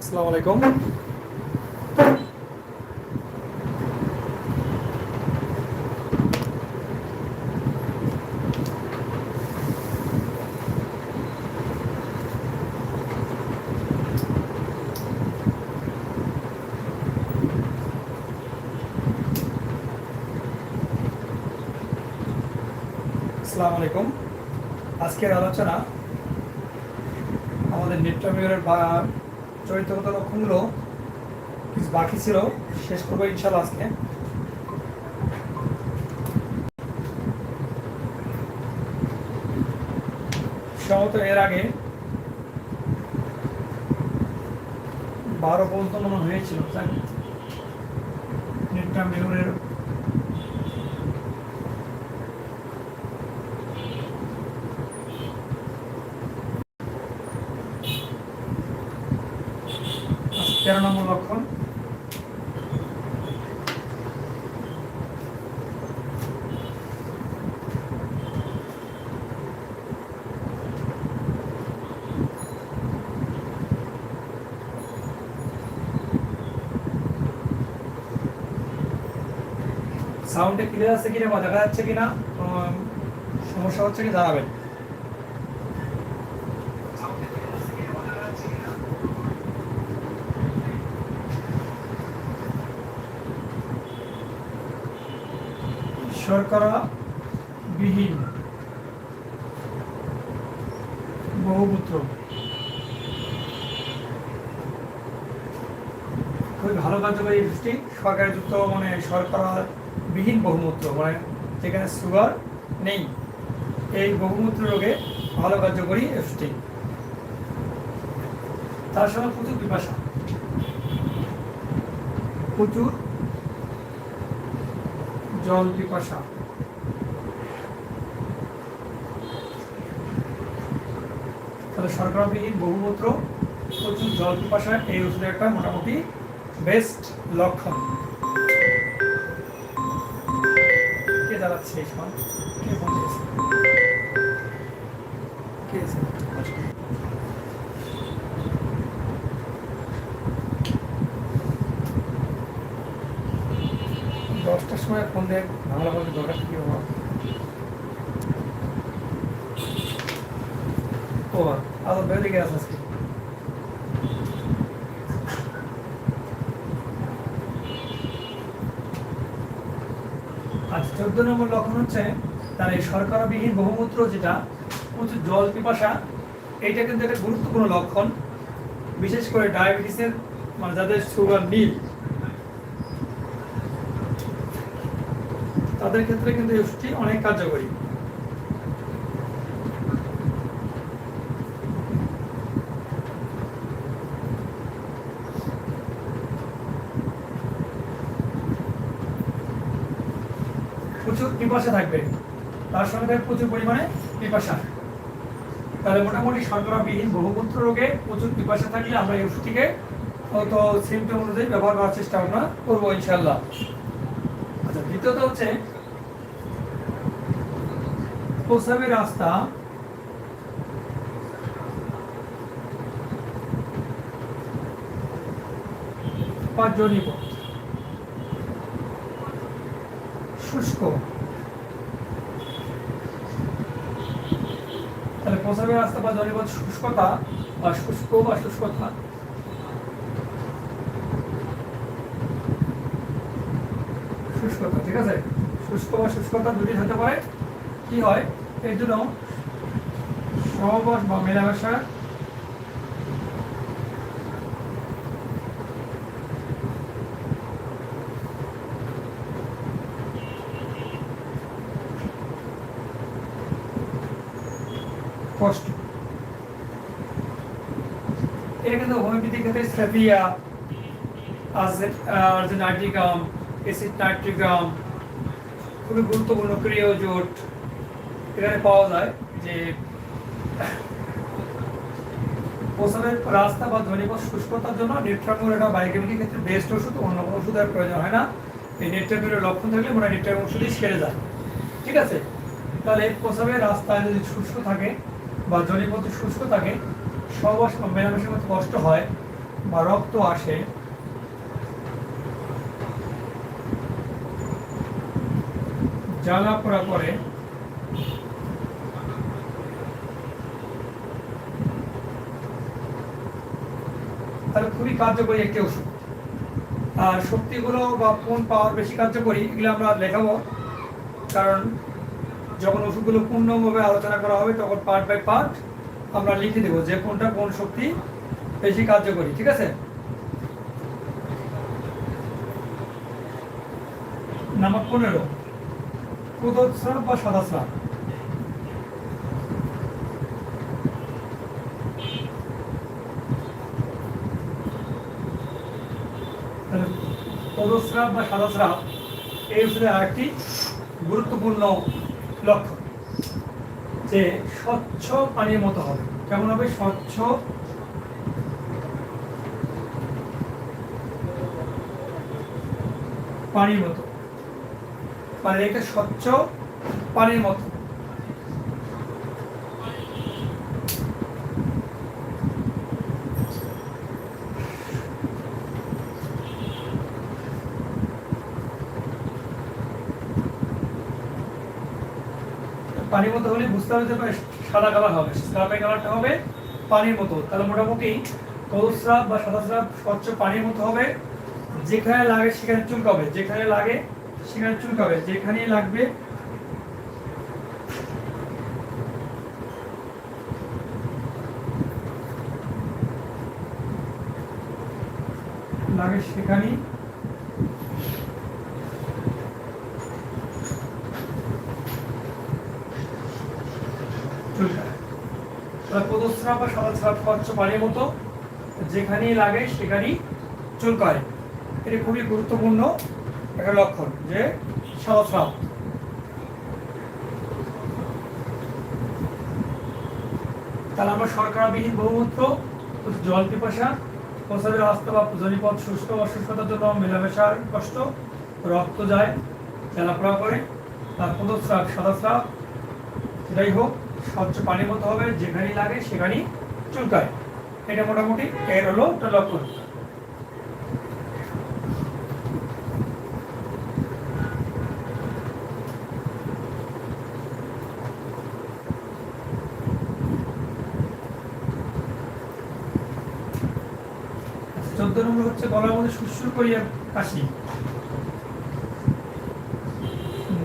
আসসালামু আলাইকুম। আসসালামু আলাইকুম। আজকের আলোচনা আমাদের নেটওয়ার্কের বা চরিত্রগত লক্ষণগুলো কিছু বাকি ছিল, শেষ করব ইনশাল্লাহ আজকে। সম্ভবত এর আগে বারো পর্যন্ত মনে হয়েছিল, জানি। নেটটা মেমোরির তেরো নম্বর লক্ষণ। সাউন্ডে ক্লিয়ার আছে কিনা বা দেখা যাচ্ছে কিনা সমস্যা হচ্ছে কি জানাবেন শর্করা বিহীন বহুমূত্র খুবই ভালো কার্যকরী পুষ্টি শর্করা যুক্ত মানে শর্করা বিহীন বহুমূত্র মানে যেখানে সুগার নেই, এই বহুমূত্র রোগে ভালো কার্যকরী পুষ্টি তার সঙ্গে প্রচুর পিপাসা, প্রচুর জল পিপাসা। তাহলে শর্করাবিহীন বহুমূত্র প্রচুর জল পিপাসা, এই ওষুধের একটা মোটামুটি বেস্ট লক্ষণ। কে এই সময়? কে ফোন? কে সময় ফোন দেয়, বাংলা বলতে দরকার কি হওয়া ও বেড়ে গেছে আজকে। আচ্ছা চোদ্দ নম্বর লক্ষণ হচ্ছে, তার এই শর্করাবিহীন বহুমূত্র যেটা, প্রচুর জল পিপাসা, এইটা কিন্তু একটা গুরুত্বপূর্ণ লক্ষণ। বিশেষ করে ডায়াবেটিসের মানে যাদের সুগার নীল তাদের ক্ষেত্রে কিন্তু এই অনেক কার্যকরী। প্রচুর পিপাসা থাকবে। তার সঙ্গে প্রচুর পরিমাণে পিপাসা। তাহলে মোটামুটি শর্করাবিহীন বহুমূত্র রোগে প্রচুর পিপাসা থাকলে আমরা এই ওষুধটিকে সিমটম অনুযায়ী ব্যবহার করার চেষ্টা আমরা করব ইনশাল্লাহ আচ্ছা দ্বিতীয়ত হচ্ছে প্রস্রাবের রাস্তা। শুষ্ক। তাহলে রাস্তা বা জনিপথ শুষ্কতা বা শুষ্ক বা শুষ্কতা। শুষ্কতা, ঠিক আছে? শুষ্ক বা শুষ্কতা দুটি হতে পারে কি হয়? জন্য সহবাস বা মেলামেশা। কষ্ট এটা কিন্তু হোমিওপ্যাথিক ক্ষেত্রে স্ট্রেপিয়া আর্জেনাইটিকাম এসিড নাইট্রিকাম খুবই গুরুত্বপূর্ণ ক্রিয়োজোট। এখানে পাওয়া যায় যে প্রসাবের রাস্তা বা ধ্বনিপথ শুষ্কতার জন্য নেট্রামুর একটা বায়োকেমিকের ক্ষেত্রে বেস্ট ওষুধ, অন্য কোনো ওষুধের প্রয়োজন হয় না। এই নেট্রামুরের লক্ষণ থাকলে হয় নেট্রাম ওষুধই সেরে যায়। ঠিক আছে? তাহলে প্রসাবের রাস্তায় যদি শুষ্ক থাকে বা জনিপথ শুষ্ক থাকে সহবাস বা মেলামেশার মধ্যে কষ্ট হয় বা রক্ত আসে, জ্বালা পোড়া করে তাহলে খুবই কার্যকরী একটি ওষুধ। আর শক্তিগুলো বা কোন পাওয়ার বেশি কার্যকরী, এগুলো আমরা লেখাবো কারণ যখন ওষুধগুলো পূর্ণভাবে আলোচনা করা হবে, তখন পার্ট বাই পার্ট আমরা লিখে দেবো যে কোনটা কোন শক্তি বেশি কার্যকরী, ঠিক আছে? নাম্বার পনেরো প্রদোৎস্রাব বা সাদা স্রাব তাহলে প্রদোৎস্রাব বা সাদা স্রাব এই ওষুধের আরেকটি গুরুত্বপূর্ণ লক্ষ্য, যে স্বচ্ছ পানির মতো হবে। কেমন হবে? স্বচ্ছ পানির মতো। মানে এটা স্বচ্ছ পানির মতো। পানির মতো হলে বুঝতে হবে যে সাদা কালার হবে। স্রাবের কালারটা হবে পানির মতো। তাহলে মোটামুটি তরুস্রাব বা সাদা স্রাব স্বচ্ছ পানির মতো হবে। যেখানে লাগে সেখানে চুলকাবে। যেখানে লাগে সেখানে চুলকাবে। যেখানেই লাগবে লাগে সেখানেই চুলকায় তাহলে বা সাদা স্বচ্ছ পানির মতো, যেখানেই লাগে সেখানেই চুলকায়। এটি খুবই গুরুত্বপূর্ণ একটা লক্ষণ যে সাদা স্রাব তাহলে আমরা শর্করাবিহীন বহুমূত্র, জল পিপাসা প্রসাবের আস্ত বা জনিপথ শুষ্ক অসুস্থতার জন্য মেলামেশার কষ্ট, রক্ত যায় জ্বালাপোড়া করে, তার পদস্রাব সাদা স্রাব সেটাই হোক। স্বচ্ছ পানির মতো হবে, যেখানেই লাগে সেখানেই চুলকায়। এটা মোটামুটি এর হলো লক্ষণ। চোদ্দ নম্বর হচ্ছে, গলার মধ্যে সুরসুর করিয়া কাশি।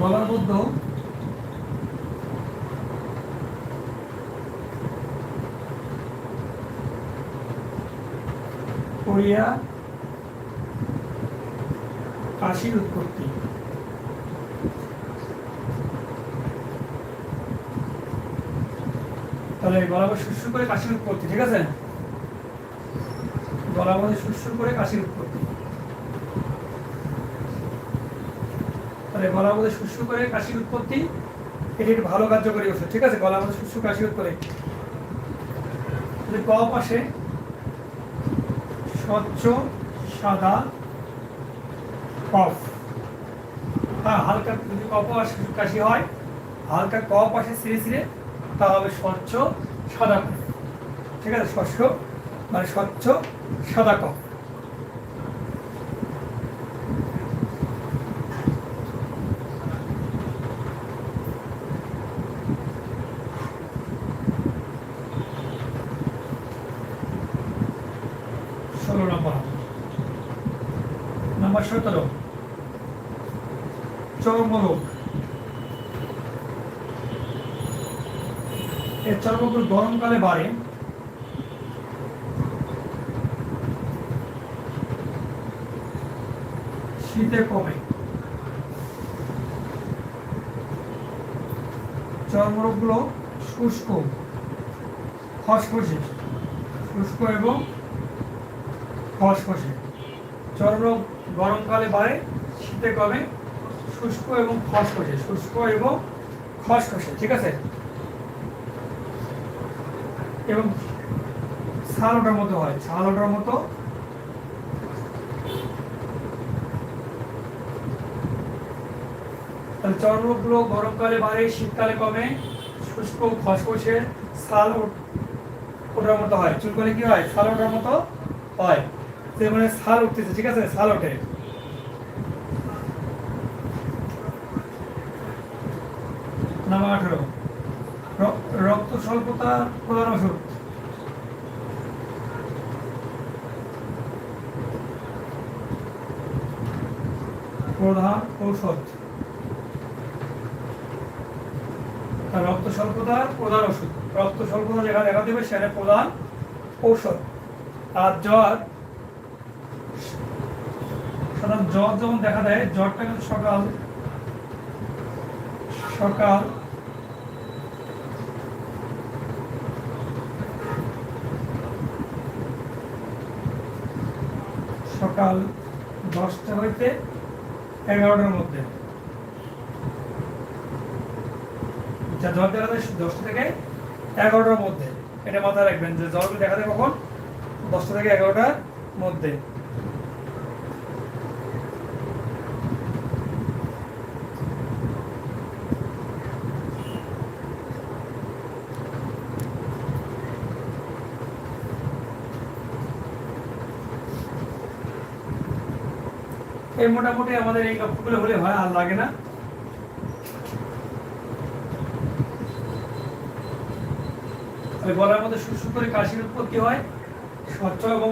গলার মধ্যে করিয়া কাশির উৎপত্তি। তাহলে গলা মধ্যে সুরসুর করে কাশির উৎপত্তি, ঠিক আছে? গলার মধ্যে সুরসুর করে কাশির উৎপত্তি। তাহলে গলার মধ্যে সুরসুর করে কাশির উৎপত্তি, এটি ভালো কার্যকরী ওষুধ ঠিক আছে? গলার মধ্যে সুরসুর কাশি করে যদি ক পাশে স্বচ্ছ, সাদা, কফ। হ্যাঁ হালকা যদি কফ কাশি হয়, হালকা কফ আসে সিরে সিরে তা হবে স্বচ্ছ, সাদা কফ। ঠিক আছে, স্বচ্ছ মানে স্বচ্ছ, সাদা কফ ষোলো নম্বর নম্বর সতেরো। চর্মরোগ এই চর্মরোগ গরমকালে বাড়ে। শীতে কমে। চর্মরোগগুলো শুষ্ক, খসখসে। শুষ্ক এবং খসখসে। চর্মরোগ গরমকালে বাড়ে, শীতে কমে, শুষ্ক এবং খসখসে, শুষ্ক এবং খসখসে, ঠিক আছে? এবং ছাল ওটার মতো হয় ছাল ওটার মতো। তাহলে চর্মরোগগুলো গরমকালে বাড়ে, শীতকালে কমে, শুষ্ক খসখসে ছাল ওটার মতো হয়। চুলকালে কি হয়? ছাল ওটার মতো হয়। মানে ছাল উঠতেছে, ঠিক আছে? ছাল ওঠে। নাম্বার রক্ত স্বল্পতা প্রধান ওষুধ। প্রধান ঔষধ। রক্ত স্বল্পতার প্রধান ওষুধ। রক্ত স্বল্পতা যেখানে দেখা দেবে সেখানে প্রধান ঔষধ। আর জ্বর সাধারণ জ্বর যখন দেখা দেয়, জ্বরটা কিন্তু সকাল সকাল। সকাল দশটা হইতে এগারোটার মধ্যে। যা জ্বর দেখা যায় দশটা থেকে এগারোটার মধ্যে। এটা মাথায় রাখবেন যে জ্বরগুলো দেখা যায় কখন? দশটা থেকে এগারোটার মধ্যে। এই মোটামুটি আমাদের এই লক্ষ্যগুলো হলে হয়, আর লাগে না। গলার মধ্যে করে কাশির উৎপত্তি হয়। স্বচ্ছ এবং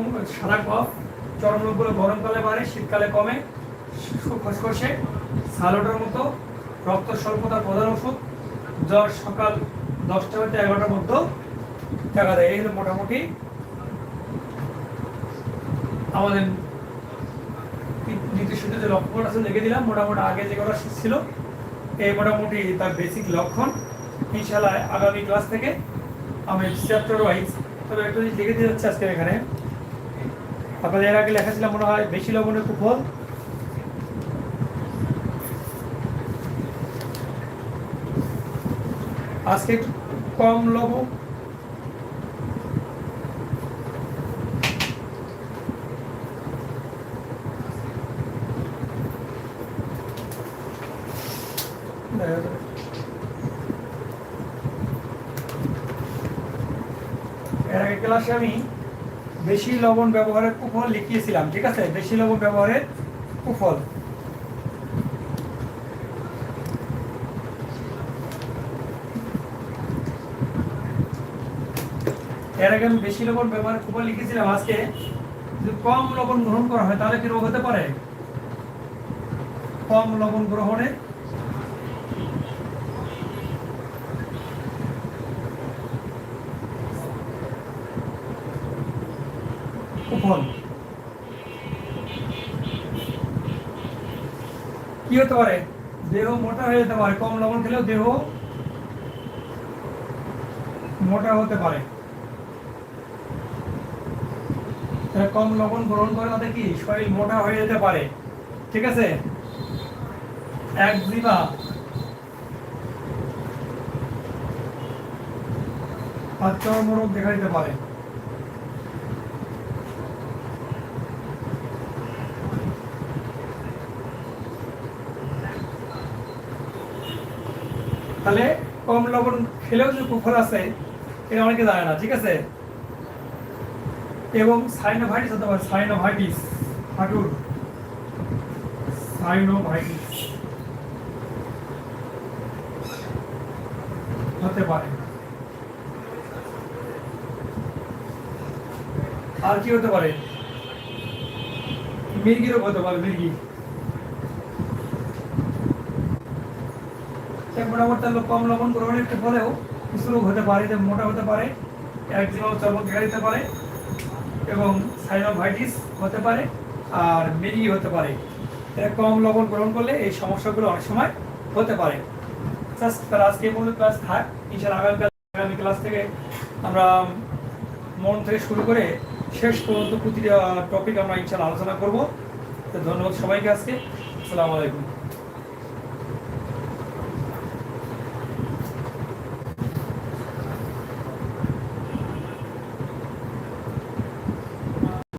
কফ। গরমকালে বাড়ে, শীতকালে কমে। খসখসে সালোটার মতো। রক্ত স্বল্পতার প্রধান ওষুধ। জ্বর সকাল দশটা হতে এগারোটার মধ্যে দেখা দেয়। এই মোটামুটি আমাদের নির্দিষ্ট যে লক্ষণ আছে লিখে দিলাম, মোটামুটি আগে যে করা ছিল, এই মোটামুটি তার বেসিক লক্ষণ। ইনশাল্লাহ আগামী ক্লাস থেকে আমি চ্যাপ্টার ওয়াইজ তবে একটু জিনিস লিখে দিয়ে যাচ্ছে আজকে এখানে। আপনাদের এর আগে লেখা ছিল, মনে হয় বেশি লবণের কুফল। আজকে কম লবণ। এর আগে ক্লাসে আমি বেশি লবণ ব্যবহারের কুফল লিখিয়েছিলাম, ঠিক আছে? বেশি লবণ ব্যবহারের কুফল। এর আগে আমি বেশি লবণ ব্যবহারের কুফল লিখেছিলাম, আজকে যদি কম লবণ গ্রহণ করা হয়, তাহলে কি রোগ হতে পারে? কম লবণ গ্রহণে কুফল কি হতে পারে? দেহ মোটা হয়ে যেতে পারে, কম লবণ খেলেও দেহ মোটা হতে পারে। কম লবণ গ্রহণ করে তাদের কি? শরীর মোটা হয়ে যেতে পারে। ঠিক আছে? একজিমা আর চর্মরোগ দেখা দিতে পারে। তাহলে কম লবণ খেলেও যে কুফল আছে, এটা অনেকে জানে না, ঠিক আছে? এবং সাইনোভাইটিস হতে পারে সাইনোভাইটিস, হাঁটুর সাইনোভাইটিস হতে পারে। আর কি হতে পারে? মির্গি রোগ হতে পারে, মির্গি। সে মোটামুটি তাহলে কম লবণ গ্রহণের ফলেও কিছু রোগ হতে পারে যে মোটা হতে পারে একজিমা চর্ম দেখা দিতে পারে এবং সাইনোভাইটিস হতে পারে আর মিরি হতে পারে। এরা কম লবণ গ্রহণ করলে এই সমস্যাগুলো অনেক সময় হতে পারে। জাস্ট আজকে পর্যন্ত ক্লাস থাক ইনশাল আগামী আগামী ক্লাস থেকে আমরা মন থেকে শুরু করে শেষ পর্যন্ত প্রতিটা টপিক আমরা ইনশাল আলোচনা করব। ধন্যবাদ সবাইকে আজকে। আসসালামু আলাইকুম।